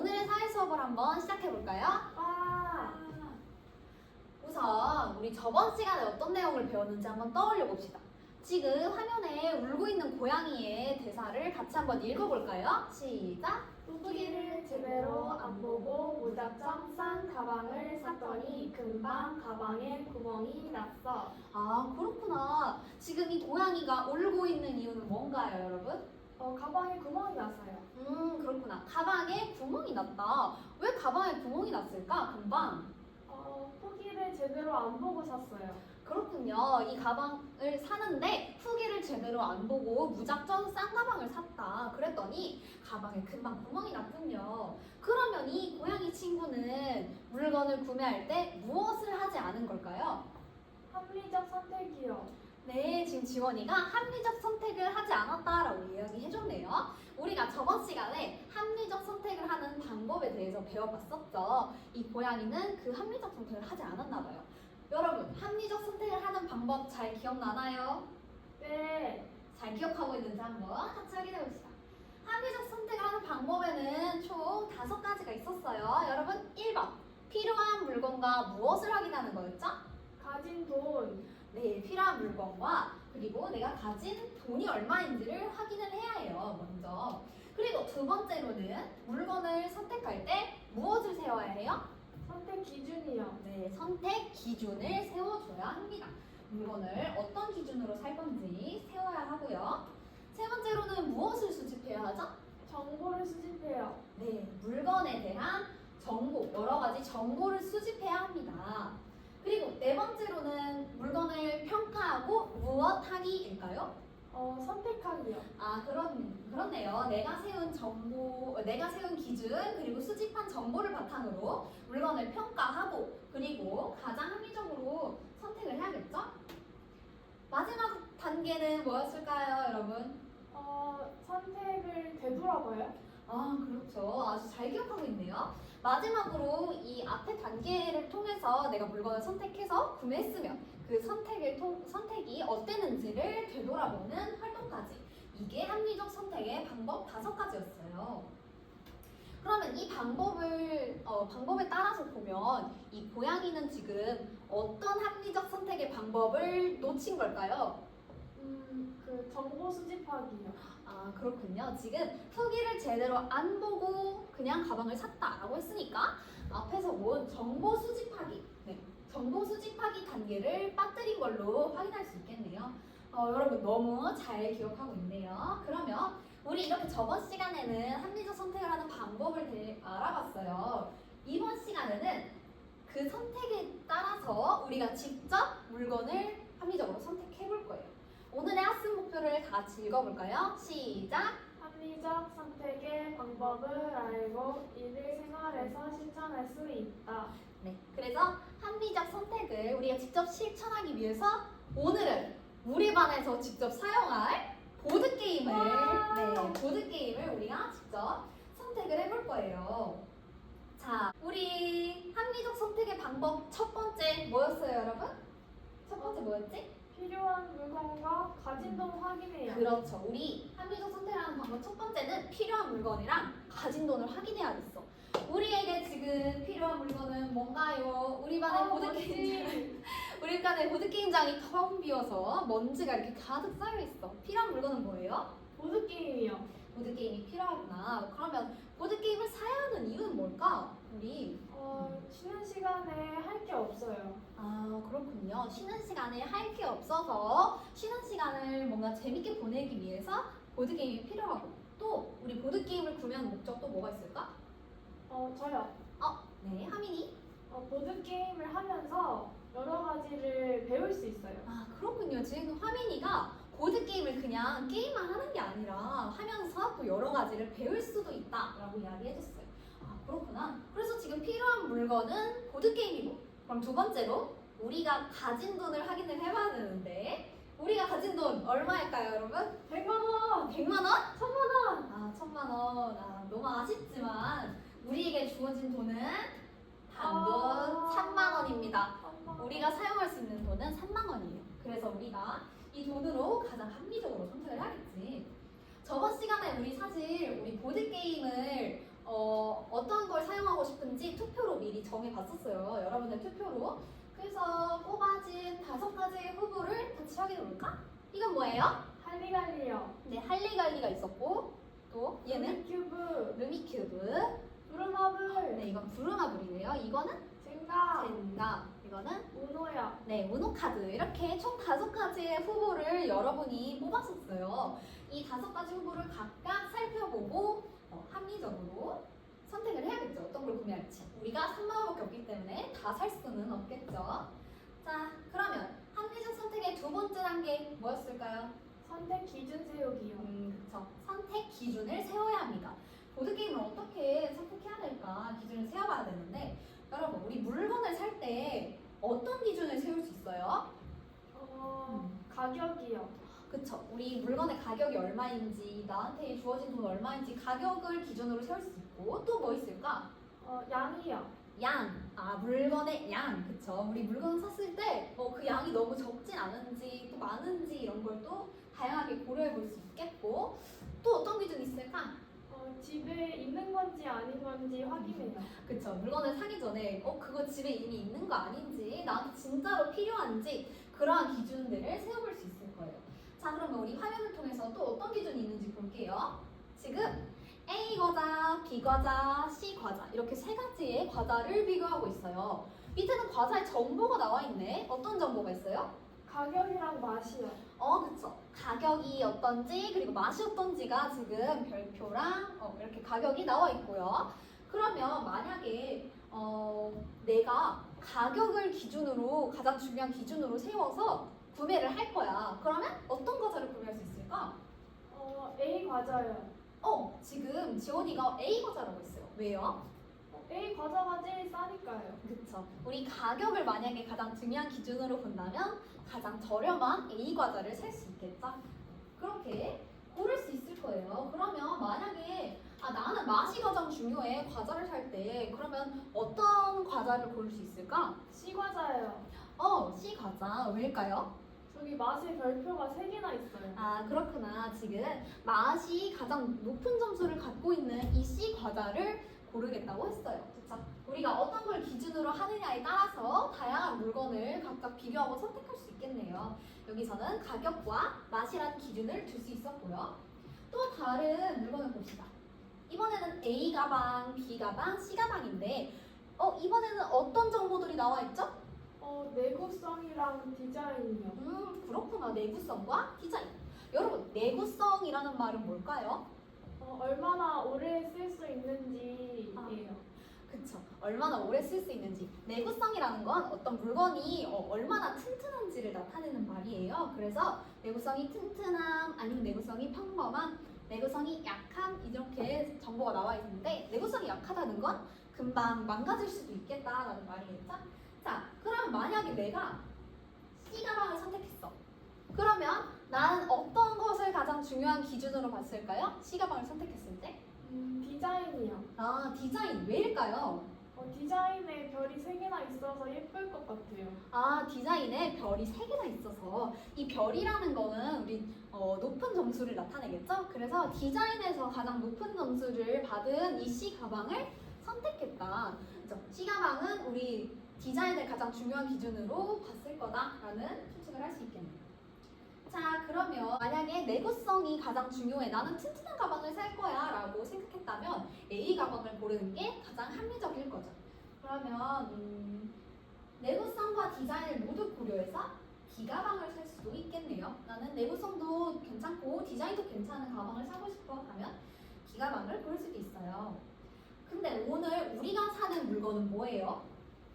오늘의 사회 수업을 한번 시작해 볼까요? 와, 우선 우리 저번 시간에 어떤 내용을 배웠는지 한번 떠올려 봅시다. 지금 화면에 울고 있는 고양이의 대사를 같이 한번 읽어 볼까요? 시작. 후기를 제대로 안 보고 무작정 싼 가방을 샀더니 금방 가방에 구멍이 났어. 아, 그렇구나. 지금 이 고양이가 울고 있는 이유는 뭔가요, 여러분? 어, 가방에 구멍이 났어요. 음, 그렇구나. 가방에 구멍이 났다. 왜 가방에 구멍이 났을까? 금방. 어, 후기를 제대로 안 보고 샀어요. 그렇군요. 이 가방을 사는데 후기를 제대로 안 보고 무작정 싼 가방을 샀다. 그랬더니 가방에 금방 구멍이 났군요. 그러면 이 고양이 친구는 물건을 구매할 때 무엇을 하지 않은 걸까요? 합리적 선택이요. 네, 지금 지원이가 합리적 선택을 하지 않았다라고 이야기해줬네요. 우리가 저번 시간에 합리적 선택을 하는 방법에 대해서 배워봤었죠. 이 고양이는 그 합리적 선택을 하지 않았나 봐요. 여러분, 합리적 선택을 하는 방법 잘 기억나나요? 네, 잘 기억하고 있는지 한번 같이 확인해 봅시다. 합리적 선택을 하는 방법에는 총 다섯 가지가 있었어요. 여러분, 1번. 필요한 물건과 무엇을 확인하는 거였죠? 가진 돈. 네, 필요한 물건과 그리고 내가 가진 돈이 얼마인지를 확인을 해야 해요, 먼저. 그리고 두 번째로는 물건을 선택할 때 무엇을 세워야 해요? 선택 기준이요. 네, 선택 기준을 세워줘야 합니다. 물건을 어떤 기준으로 살 건지 세워야 하고요. 세 번째로는 무엇을 수집해야 하죠? 정보를 수집해요. 네, 물건에 대한 정보, 여러 가지 정보를 수집해야 합니다. 그리고 네 번째로는 물건을 평가하고 무엇 하기일까요? 어, 선택하기요. 아, 그런, 그렇네요. 내가 세운 정보, 내가 세운 기준, 그리고 수집한 정보를 바탕으로 물건을 평가하고, 그리고 가장 합리적으로 선택을 해야겠죠? 마지막 단계는 뭐였을까요, 여러분? 어, 선택을 되돌아봐요. 아, 그렇죠. 아주 잘 기억하고 있네요. 마지막으로 이 앞에 단계를 통해서 내가 물건을 선택해서 구매했으면 그 선택을 통, 선택이 어땠는지를 되돌아보는 활동까지. 이게 합리적 선택의 방법 다섯 가지였어요. 그러면 이 방법을 어, 방법에 따라서 보면 이 고양이는 지금 어떤 합리적 선택의 방법을 놓친 걸까요? 음, 그 정보 수집하기요. 아 그렇군요. 지금 후기를 제대로 안 보고 그냥 가방을 샀다라고 했으니까 앞에서 본 정보 수집하기, 네, 정보 수집하기 단계를 빠뜨린 걸로 확인할 수 있겠네요. 어, 여러분 너무 잘 기억하고 있네요. 그러면 우리 이렇게 저번 시간에는 합리적 선택을 하는 방법을 대- 알아봤어요. 이번 시간에는 그 선택에 따라서 우리가 직접 물건을 합리적으로 선택해 볼 거예요. 오늘의 학습 목표를 다 같이 읽어볼까요? 시작! 합리적 선택의 방법을 알고 이를 생활에서 실천할 수 있다. 네, 그래서 합리적 선택을 우리가 직접 실천하기 위해서 오늘은 우리 반에서 직접 사용할 보드 게임을 와! 네, 보드 게임을 우리가 직접 선택을 해볼 거예요. 자, 우리 합리적 선택의 방법 첫 번째 뭐였어요, 여러분? 첫 번째 뭐였지? 필요한 물건과 가진 돈 확인해요. 그렇죠. 우리 합리적 선택하는 방법 첫 번째는 필요한 물건이랑 가진 돈을 확인해야겠어. 우리에게 지금 필요한 물건은 뭔가요? 우리 반의 아, 보드 게임장, 멋지. 우리 반의 보드 게임장이 텅 비어서 먼지가 이렇게 가득 쌓여 있어. 필요한 물건은 뭐예요? 보드 게임이요. 보드 게임이 필요하구나. 그러면 보드 게임을 사야 하는 이유는 뭘까? 우리 어, 쉬는 시간에 할 게 없어요. 아 그렇군요. 쉬는 시간에 할 게 없어서 쉬는 시간을 뭔가 재밌게 보내기 위해서 보드 게임이 필요하고 또 우리 보드 게임을 구매한 목적 또 뭐가 있을까? 어, 저요. 어, 네, 하민이. 어, 보드 게임을 하면서 여러 가지를 배울 수 있어요. 아 그렇군요. 지금 화민이가 보드 게임을 그냥 게임만 하는 게 아니라 하면서 또 여러 가지를 배울 수도 있다라고 이야기해줬어요. 아 그렇구나. 그래서 지금 필요한 물건은 보드 게임이고 그럼 두 번째로 우리가 가진 돈을 확인을 해봐야 되는데 우리가 가진 돈 얼마일까요, 여러분? 100만 원! 100만 원? 1000만 원? 아, 1000만 원. 아, 너무 아쉽지만 우리에게 주어진 돈은 단돈 아. 3만 원입니다. 우리가 사용할 수 있는 돈은 3만 원이에요. 그래서 우리가 이 돈으로 가장 합리적으로 선택을 해야겠지. 저번 시간에 우리 사실 우리 보드 게임을 어, 어떤 미리 정해봤었어요. 여러분의 투표로. 그래서 뽑아진 다섯 가지의 후보를 같이 확인해볼까? 이건 뭐예요? 할리갈리요. 네, 할리갈리가 있었고 또 얘는 큐브. 루미큐브. 브루마블. 네, 이건 부르마블이네요. 이거는 젠가. 젠가. 이거는 우노요. 네, 우노카드 이렇게 총 다섯 가지의 후보를 여러분이 뽑았었어요. 이 다섯 가지 후보를 각각 살펴보고 어, 합리적으로 선택을 해야겠죠. 어떤 걸 구매할지. 우리가 3만 원밖에 없기 때문에 다 살 수는 없겠죠. 자, 그러면 합리적 선택의 두 번째 단계 뭐였을까요? 선택 기준 세우기요. 음, 그쵸. 선택 기준을 세워야 합니다. 보드게임을 어떻게 선택해야 될까 기준을 세워봐야 되는데 여러분 우리 물건을 살 때 어떤 기준을 세울 수 있어요? 어, 가격이요. 그쵸. 우리 물건의 가격이 얼마인지, 나한테 주어진 돈 얼마인지 가격을 기준으로 세울 수 있고, 또 뭐 있을까? 어, 양이요. 양. 아, 물건의 양. 그쵸. 우리 물건 샀을 때, 어, 그 양이 너무 적진 않은지, 또 많은지 이런 걸 또 다양하게 고려해 볼 수 있겠고, 또 어떤 기준이 있을까? 어, 집에 있는 건지 아닌 건지 확인해요. 그쵸. 물건을 사기 전에, 어, 그거 집에 이미 있는 거 아닌지, 나한테 진짜로 필요한지, 그러한 기준들을 세워볼 수 거예요. 자, 그러면 우리 화면을 통해서 또 어떤 기준이 있는지 볼게요. 지금 A 과자, B 과자, C 과자 이렇게 세 가지의 과자를 비교하고 있어요. 밑에는 과자의 정보가 나와 있네. 어떤 정보가 있어요? 가격이랑 맛이요. 어, 그쵸. 가격이 어떤지 그리고 맛이 어떤지가 지금 별표랑 어, 이렇게 가격이 나와 있고요. 그러면 만약에 어, 내가 가격을 기준으로 가장 중요한 기준으로 세워서 구매를 할 거야. 그러면 어떤 과자를 구매할 수 있을까? 어, 과자요. 어, 지금 지원이가 A 과자라고 했어요. 왜요? 어, A 과자가 제일 싸니까요. 그쵸. 우리 가격을 만약에 가장 중요한 기준으로 본다면 가장 저렴한 A 과자를 살 수 있겠죠? 그렇게 고를 수 있을 거예요. 그러면 만약에 아 나는 맛이 가장 중요해 과자를 살 때 그러면 어떤 과자를 고를 수 있을까? C 과자요. 어, C 과자. 왜일까요? 저기 맛의 별표가 세 개나 있어요. 아 그렇구나. 지금 맛이 가장 높은 점수를 갖고 있는 이 C 과자를 고르겠다고 했어요. 그쵸? 우리가 어떤 걸 기준으로 하느냐에 따라서 다양한 물건을 각각 비교하고 선택할 수 있겠네요. 여기서는 가격과 맛이라는 기준을 둘 수 있었고요. 또 다른 물건을 봅시다. 이번에는 A 가방, B 가방, C 가방인데 어 이번에는 어떤 정보들이 나와 있죠? 어, 내구성이랑 디자인이요. 음 그렇구나. 내구성과 디자인. 여러분 내구성이라는 말은 뭘까요? 어, 얼마나 오래 쓸 수 있는지예요. 그쵸. 얼마나 오래 쓸 수 있는지. 내구성이라는 건 어떤 물건이 어, 얼마나 튼튼한지를 나타내는 말이에요. 그래서 내구성이 튼튼함, 아니면 내구성이 평범함, 내구성이 약함, 이렇게 정보가 나와 있는데, 내구성이 약하다는 건 금방 망가질 수도 있겠다라는 말이겠죠? 자, 그럼 만약에 내가 C 가방을 선택했어. 그러면 나는 어떤 것을 가장 중요한 기준으로 봤을까요? C 가방을 선택했을 때? 음, 디자인이요. 아, 디자인. 왜일까요? 어, 디자인에 별이 세 개나 있어서 예쁠 것 같아요. 아 디자인에 별이 세 개나 있어서 이 별이라는 거는 우리 어, 높은 점수를 나타내겠죠? 그래서 디자인에서 가장 높은 점수를 받은 이 C 가방을 선택했다. 그죠? C 가방은 우리 디자인을 가장 중요한 기준으로 봤을 거다라는 추측을 할 수 있겠네요. 자 그러면 만약에 내구성이 가장 중요해 나는 튼튼한 가방을 살 거야 라고 생각했다면 A 가방을 고르는 게 가장 합리적일 거죠 그러면 음, 내구성과 디자인을 모두 고려해서 D 가방을 살 수도 있겠네요 나는 내구성도 괜찮고 디자인도 괜찮은 가방을 사고 싶어 하면 D 가방을 고를 수도 있어요 근데 오늘 우리가 사는 물건은 뭐예요?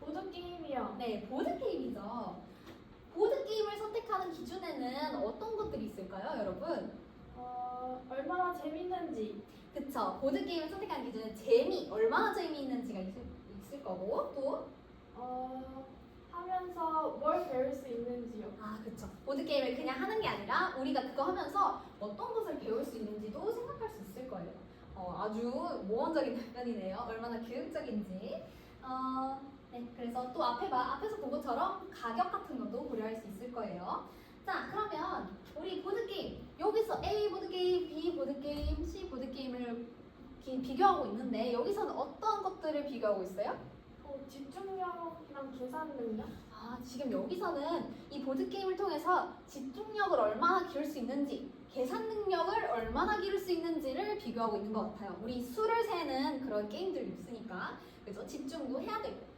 보드게임이요. 네 보드게임이죠 보드게임을 선택하는 기준에는 어떤 것들이 있을까요 여러분? 어, 얼마나 재밌는지. 그쵸. 보드게임을 선택하는 기준은 재미, 얼마나 재미있는지가 있을, 있을 거고, 또, 어, 하면서 뭘 배울 수 있는지요. 아, 그쵸. 보드게임을 그냥 하는 게 아니라 우리가 그거 하면서 어떤 것을 배울 수 있는지도 생각할 수 있을 거예요. 어, 아주 모험적인 답변이네요. 얼마나 교육적인지. 어, 네. 그래서 또 앞에 봐, 앞에서 본 것처럼 가격 같은 것도 고려할 수 있을 거예요. 자, 그러면 우리 보드게임. 여기서 A 보드게임, B 보드게임, C 보드게임을 비, 비교하고 있는데 여기서는 어떤 것들을 비교하고 있어요? 어, 집중력이랑 계산 능력? 아, 지금 여기서는 이 보드게임을 통해서 집중력을 얼마나 기울 수 있는지, 계산 능력을 얼마나 기울 수 있는지를 비교하고 있는 것 같아요. 우리 수를 세는 그런 게임들이 있으니까. 그래서 집중도 해야 되고.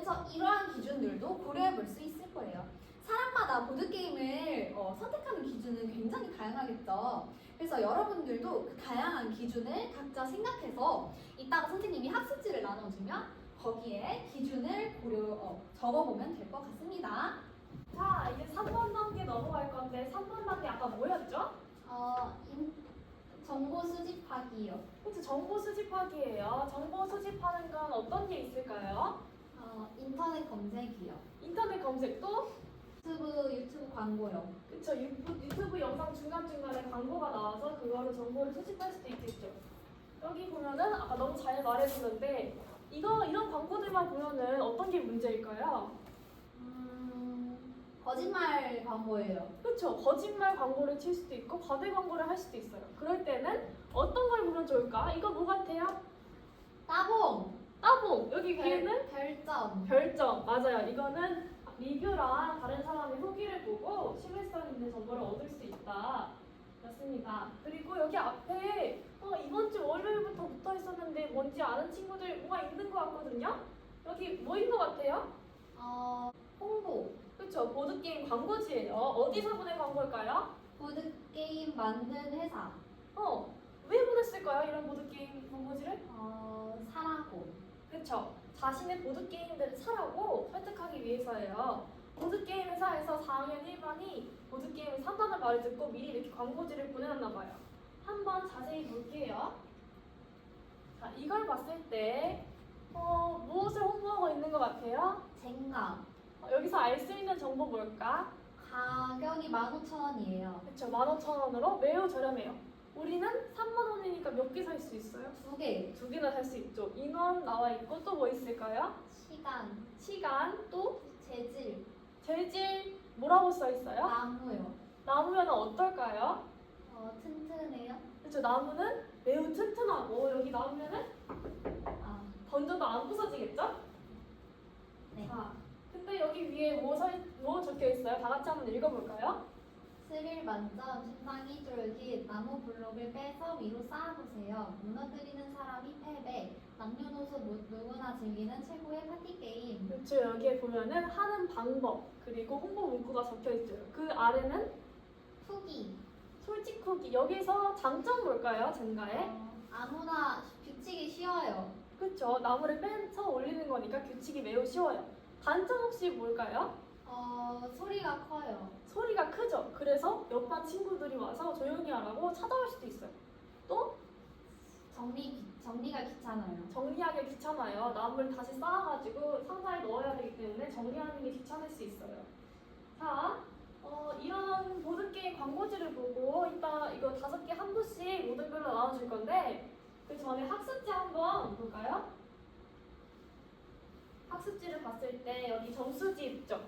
그래서 이러한 기준들도 고려해 볼 수 있을 거예요. 사람마다 보드게임을 어, 선택하는 기준은 굉장히 다양하겠죠. 그래서 여러분들도 그 다양한 기준을 각자 생각해서 이따가 선생님이 학습지를 나눠주면 거기에 기준을 고려 어, 적어보면 될 것 같습니다. 자, 이제 3번 단계 넘어갈 건데 3번 단계 아까 뭐였죠? 어, 인- 정보 수집하기요. 그치, 정보 수집하기예요. 정보 수집하는 건 어떤 게 있을까요? 어, 인터넷 검색이요. 인터넷 검색도 유튜브 유튜브 광고요. 그쵸 유튜브, 유튜브 영상 중간중간에 광고가 나와서 그거를 정보를 수집할 수도 있겠죠. 여기 보면은 아까 너무 잘 말해주는데 이거 이런 광고들만 보면은 어떤 게 문제일까요? 음, 거짓말 광고예요. 그쵸 거짓말 광고를 칠 수도 있고 과대 광고를 할 수도 있어요. 그럴 때는 어떤 걸 보면 좋을까? 이거 뭐 같아요? 따봉. 따봉 여기 위에는 별, 별점. 별점 맞아요. 이거는 리뷰랑 다른 사람의 후기를 보고 신뢰성 있는 정보를 얻을 수 있다. 맞습니다. 그리고 여기 앞에 어, 이번 주 월요일부터 붙어 있었는데 뭔지 아는 친구들 뭐가 있는 것 같거든요. 여기 뭐인 것 같아요? 어, 홍보. 그렇죠. 보드 게임 광고지예요. 어디서 보낸 광고일까요? 보드 게임 만든 회사. 어, 왜 보냈을까요? 이런 보드 게임 광고지를? 어. 그렇죠. 자신의 보드 게임들을 사라고 설득하기 위해서예요. 보드 게임 회사에서 4학년 1반이 보드 게임을 산다는 말을 듣고 미리 이렇게 광고지를 보내놨나 봐요. 한번 자세히 볼게요. 자, 이걸 봤을 때 어, 무엇을 홍보하고 있는 것 같아요? 젠감. 어, 여기서 알 수 있는 정보 뭘까? 가격이 15,000원이에요. 그렇죠. 15,000원으로 매우 저렴해요. 우리는 3만 원이니까 몇 개 살 수 있어요? 두 개. 두 개나 살 수 있죠. 인원 나와 있고 또 뭐 있을까요? 시간. 시간 또 재질. 재질 뭐라고 써 있어요? 나무요. 나무면 어떨까요? 어, 튼튼해요. 그렇죠. 나무는 매우 튼튼하고 여기 나무면은 아, 던져도 안 부서지겠죠? 네. 자, 근데 여기 위에 뭐, 서, 뭐 적혀 있어요? 다 같이 한번 읽어볼까요? 스릴 만점, 심장이 쫄깃, 나무 블록을 빼서 위로 쌓아보세요. 무너뜨리는 사람이 패배, 남녀노소 모- 누구나 즐기는 최고의 파티 게임. 그렇죠. 여기에 보면은 하는 방법 그리고 홍보 문구가 적혀 있어요. 그 아래는 후기. 솔직 후기. 여기서 장점 뭘까요? 젠가의? 어, 아무나 규칙이 쉬워요. 그렇죠. 나무를 빼서 올리는 거니까 규칙이 매우 쉬워요. 단점 혹시 뭘까요? 어, 소리가 커요. 소리가 크죠. 그래서 옆반 친구들이 와서 조용히 하라고 찾아올 수도 있어요. 또 정리, 귀- 정리가 귀찮아요. 정리하기 귀찮아요. 나무를 다시 쌓아가지고 상자에 넣어야 되기 때문에 정리하는 게 귀찮을 수 있어요. 자, 어, 이런 보드게임 광고지를 보고 이따 이거 다섯 개 한 부씩 모든별로 나눠줄 건데 그 전에 학습지 한번 볼까요? 학습지를 봤을 때 여기 점수지 있죠?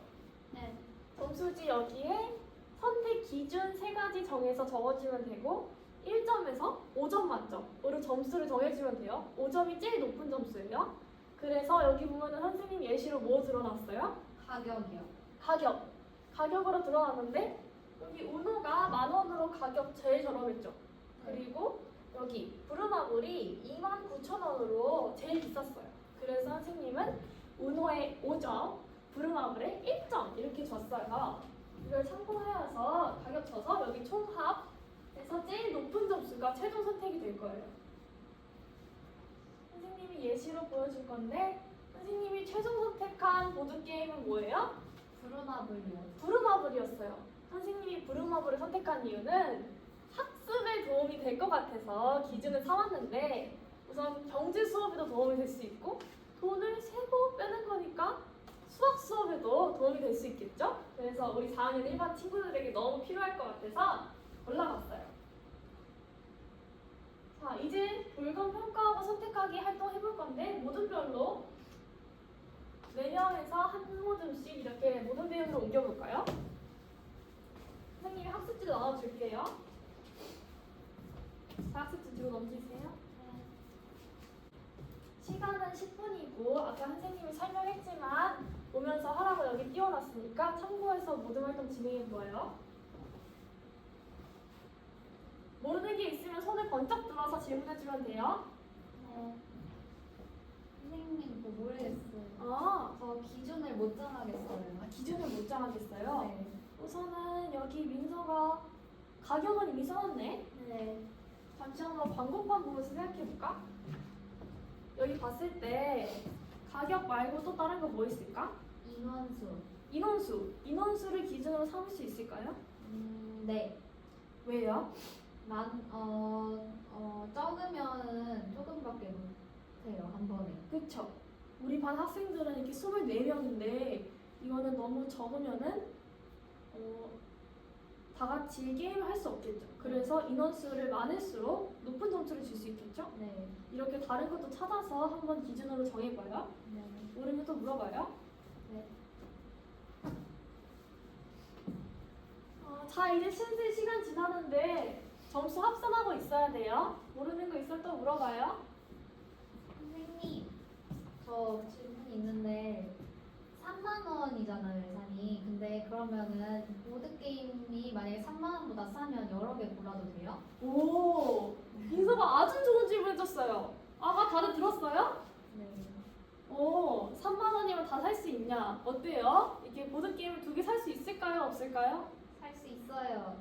네. 점수지 여기에 선택 기준 세 가지 정해서 적어주면 되고 1점에서 5점 만점으로 점수를 정해주면 돼요. 5점이 제일 높은 점수예요. 그래서 여기 보면은 선생님 예시로 뭐 드러났어요? 가격이요. 가격. 가격으로 드러났는데 여기 우노가 만 원으로 가격 제일 저렴했죠. 그리고 여기 브루마블이 29,000원으로 제일 비쌌어요. 그래서 선생님은 우노의 5점, 브루마블의 1점 이렇게 줬어요. 이걸 참고하여서 가격 쳐서 여기 총합에서 제일 높은 점수가 최종 선택이 될 거예요. 선생님이 예시로 보여줄 건데 선생님이 최종 선택한 보드게임은 뭐예요? 브루마블이요. 부루마블이었어요. 선생님이 부루마블을 선택한 이유는 학습에 도움이 될 것 같아서 기준을 삼았는데 우선 경제 수업에도 도움이 될 수 있고 돈을 세고 빼는 거니까 수학 수업에도 도움이 될 수 있겠죠? 그래서 우리 4학년 일반 친구들에게 너무 필요할 것 같아서 골라봤어요. 자, 이제 물건 평가하고 선택하기 활동 해볼 건데 모든 별로 4명에서 한 모듬씩 이렇게 모든 배경으로 옮겨볼까요? 선생님이 학습지도 나눠줄게요. 자, 학습지 뒤로 넘기세요. 시간은 10분이고 아까 선생님이 설명했지만 오면서 하라고 여기 띄워놨으니까 참고해서 모든 활동 진행해 보아요. 모르는 게 있으면 손을 번쩍 들어서 질문해 주면 돼요. 어, 선생님, 뭐 모르겠어요. 아, 저 기준을 못 정하겠어요. 아, 기준을 못 정하겠어요. 네. 우선은 여기 민서가 가격은 이미 써놨네. 네. 잠시 한번 방법만 보면서 생각해볼까? 여기 봤을 때 가격 말고 또 다른 거 뭐 있을까? 인원수. 인원수. 인원수를 기준으로 삼을 수 있을까요? 음, 네. 왜요? 난, 어, 어, 적으면은 조금밖에 못해요, 한 번에. 그쵸. 우리 반 학생들은 이렇게 24명인데 이거는 너무 적으면은 어, 다 같이 게임을 할 수 없겠죠. 그래서 인원수를 많을수록 높은 점수를 줄 수 있겠죠. 네. 이렇게 다른 것도 찾아서 한번 기준으로 정해봐요. 네. 모르면 또 물어봐요. 네. 어, 자 이제 슬슬 시간 지나는데 점수 합산하고 있어야 돼요. 모르는 거 있으면 또 물어봐요. 선생님, 저 질문 있는데 3만 원이잖아요, 예산이. 근데 그러면은 보드 게임이 만약에 3만 원보다 싸면 여러 개 골라도 돼요? 오, 민서가 아주 좋은 질문 해줬어요. 아까 다들 들었어요? 네. 오, 3만 원이면 다살 수 있냐? 어때요? 이게 보드 게임을 두 개 살 수 있을까요? 없을까요? 살 수 있어요.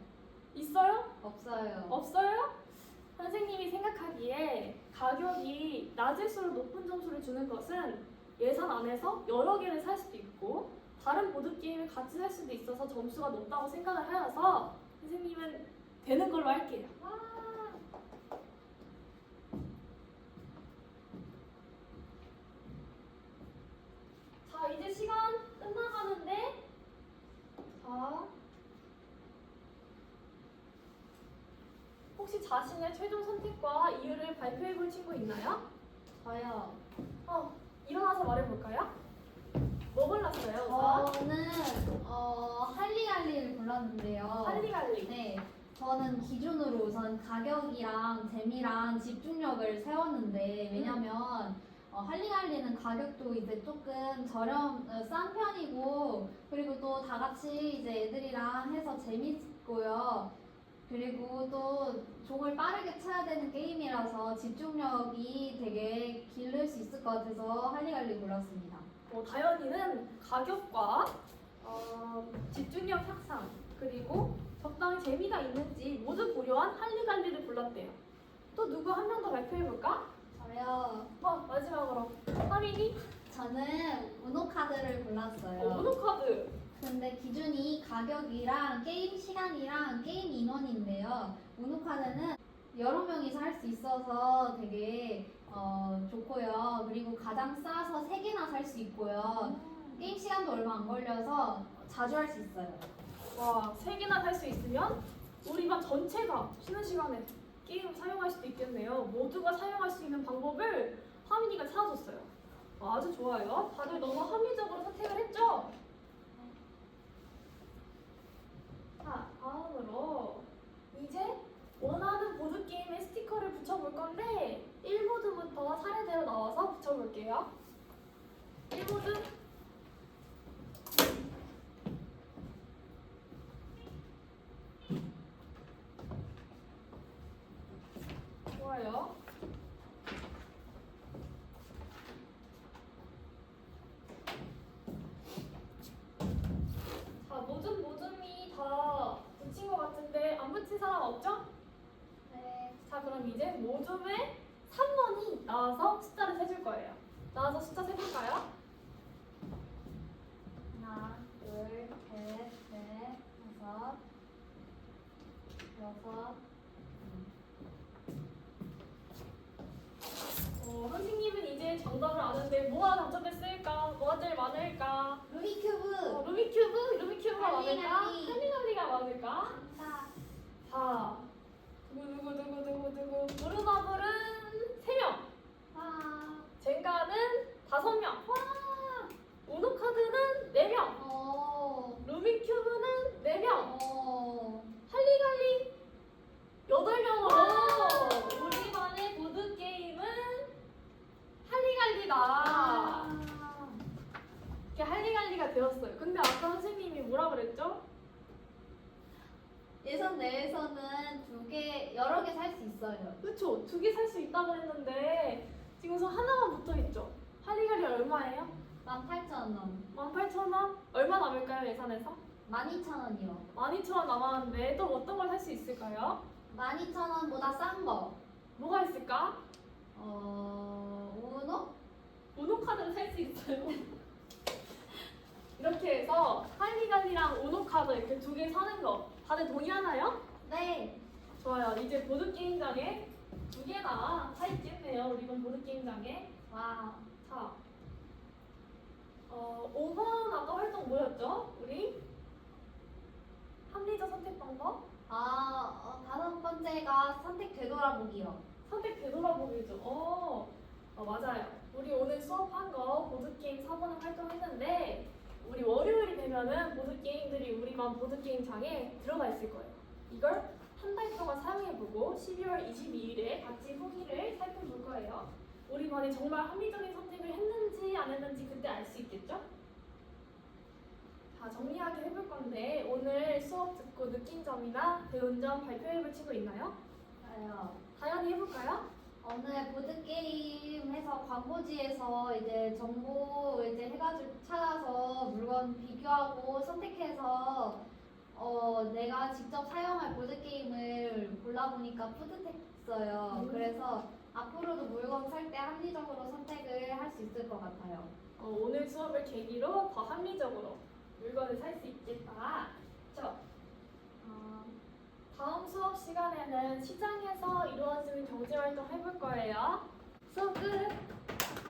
있어요? 없어요. 없어요? 선생님이 생각하기에 가격이 낮을수록 높은 점수를 주는 것은 예산 안에서 여러 개를 살 수도 있고 다른 보드 게임을 같이 살 수도 있어서 점수가 높다고 생각을 하여서 선생님은 되는 걸로 할게요. 와. 자 이제 시간 끝나가는데 자 혹시 자신의 최종 선택과 이유를 발표해 볼 친구 있나요? 저요. 어 일어나서 말해 볼까요? 뭐 골랐어요 우선? 저는 어, 할리갈리를 골랐는데요. 할리갈리 네. 저는 기준으로 우선 가격이랑 재미랑 집중력을 세웠는데 왜냐면 어, 할리갈리는 가격도 이제 조금 저렴 어, 싼 편이고 그리고 또 다 같이 이제 애들이랑 해서 재밌고요. 그리고 또 종을 빠르게 쳐야 되는 게임이라서 집중력이 되게 기를 수 있을 것 같아서 할리갈리 골랐습니다. 어, 다현이는 가격과 어, 집중력 향상 그리고 적당히 재미가 있는지 모두 고려한 할리갈리를 골랐대요. 또 누구 한 명 더 발표해 볼까? 저요. 어 마지막으로 하민이 저는 우노 카드를 골랐어요. 어, 우노 카드 근데 기준이 가격이랑 게임 시간이랑 게임 인원인데요. 우노카드는 여러 명이서 할 수 있어서 되게 어, 좋고요. 그리고 가장 싸서 세 개나 살 수 있고요. 게임 시간도 얼마 안 걸려서 자주 할 수 있어요. 와, 세 개나 살 수 있으면 우리 반 전체가 쉬는 시간에 게임 사용할 수도 있겠네요. 모두가 사용할 수 있는 방법을 하민이가 찾아줬어요. 와, 아주 좋아요. 다들 너무 합리적으로 선택을 했죠? 자, 다음으로 이제 원하는 보드게임에 스티커를 붙여볼 건데 1모드부터 차례대로 붙여볼게요. 1모드 좋아요. 자, 모든 모둠이 다 붙인 것 같은데 안 붙인 사람 없죠? 네. 자, 그럼 이제 모둠에 3번이 나와서 숫자를 세줄 거예요. 나와서 숫자 세볼까요? 하나, 둘, 셋, 넷, 다섯, 여섯. 어, 선생님은 이제 정답을 아는데 뭐가 당첨됐을까? 뭐가 제일 많을까? 루비큐브. 어, 루비큐브? 루비큐브가 많을까? 할리갈리. 할리갈리가 많을까? 감사. 자, 두구 두구 두구 두구 두구 부르마블은 3명, 와. 젠가는 5명, 와. 우노 카드는 4명, 어. 루미 큐브는 4명, 어. 할리갈리 8명으로 와. 우리 반의 보드 게임은 할리갈리가 맞습니다. 아. 이렇게 할리갈리가 되었어요. 근데 아까 선생님이 뭐라 그랬죠? 예선 내에서는 두 개, 여러 개 살 수 있어요. 그쵸? 두 개 살 수 있다고 했는데 지금 서 하나만 붙어 있죠? 할리갈리 얼마예요? 18,000원. 18,000원? 얼마 남을까요 예산에서? 12,000원이요. 12,000원 남았는데 또 어떤 걸 살 수 있을까요? 12,000원보다 싼 거. 뭐가 있을까? 어, 우노? 우노카드를 살 수 있어요. 이렇게 해서 할리갈리랑 우노카드 이렇게 두 개 사는 거 다들 동의하나요? 네. 좋아요. 이제 보드게임장에 두 개나 사 있겠네요. 우리 이번 보드게임장에. 와. 자, 어, 5번 아까 활동 뭐였죠? 우리 합리적 선택 방법? 아, 어, 다섯 번째가 선택 되돌아보기요. 선택 되돌아보기죠. 어, 어, 맞아요. 우리 오늘 수업한 거 보드게임 4번을 활동했는데 우리 월요일이 되면은 보드게임들이 우리 반 보드게임장에 들어가 있을 거예요. 이걸 한 달 동안 사용해보고 12월 22일에 같이 후기를 살펴볼 거예요. 우리 반이 정말 합리적인 선택을 했는지 안 했는지 그때 알 수 있겠죠? 자, 정리하게 해볼 건데 오늘 수업 듣고 느낀 점이나 배운 점 발표해볼 친구 있나요? 좋아요. 다현이 해볼까요? 오늘 보드 게임에서 광고지에서 이제 정보 이제 해가지고 찾아서 물건 비교하고 선택해서 어, 내가 직접 사용할 보드게임을 골라보니까 뿌듯했어요. 음. 그래서 앞으로도 물건 살 때 합리적으로 선택을 할 수 있을 것 같아요. 어, 오늘 수업을 계기로 더 합리적으로 물건을 살 수 있겠다. 저 어, 다음 수업 시간에는 시장에서 이루어지는 경제활동 해볼 거예요. 수업 끝.